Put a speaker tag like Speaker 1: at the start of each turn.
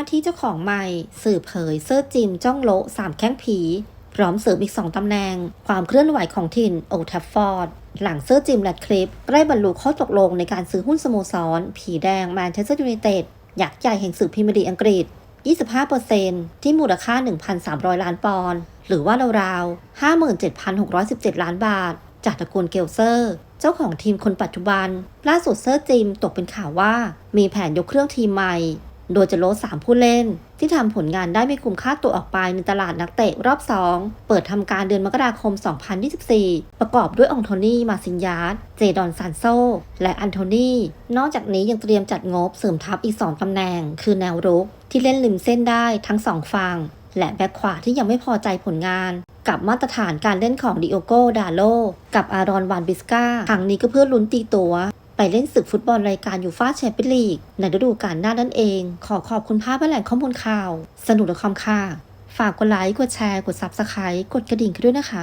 Speaker 1: ว่าที่เจ้าของใหม่สื่อเผยเซอร์จิมจ้องโละสามแข้งผี พร้อมเสริมอีก2ตำแหน่ง ความเคลื่อนไหวของทินโอทัฟฟอร์ด หลังเซอร์จิมและคลิปใกล้บรรลุข้อตกลงในการซื้อหุ้นสโมสร ผีแดงแมนเชสเตอร์ยูไนเต็ดยักษ์ใหญ่แห่งสื่อพรีเมียร์ลีอังกฤษ 25%ที่มูลค่า 1,300 ล้านปอนด์หรือว่าราวๆ57,617 ล้านบาท จากตระกูลเกลเซอร์เจ้าของทีมคนปัจจุบัน ล่าสุดเซอร์จิมตกเป็นข่าวว่า มีแผนยกเครื่องทีมใหม่ โดยจะลด3ผู้เล่น ที่ทำผลงานได้ไม่คุ้มค่าตัวออกไปในตลาดนักเตะรอบ 2 เปิดทำการเดือนมกราคม 2024 ประกอบด้วยองโทนี่มาซินยาร์ดเจดอนซานโซ และอันโทนี่ นอกจากนี้ยังเตรียมจัดงบเสริมทัพอีก 2ตำแหน่ง คือแนวรุกที่เล่นริมเส้นได้ทั้ง2ฝั่งและแบ็คขวาที่ยังไม่พอใจผลงาน กับมาตรฐานการเล่นของดิโอโก ดาโล กับอารอนวานบิสกาครั้งนี้ก็เพื่อลุ้นตีตัว ไปเล่นศึกฟุตบอลรายการยูฟาแชมเปี้ยนลีกในฤดูกาลหน้านั่นเอง ขอขอบคุณภาพและแหล่งข้อมูลข่าว สนุกและคอมค่ะฝากกดไลค์ กดแชร์ กดซับสไครต์กดกระดิ่งกันด้วยนะคะ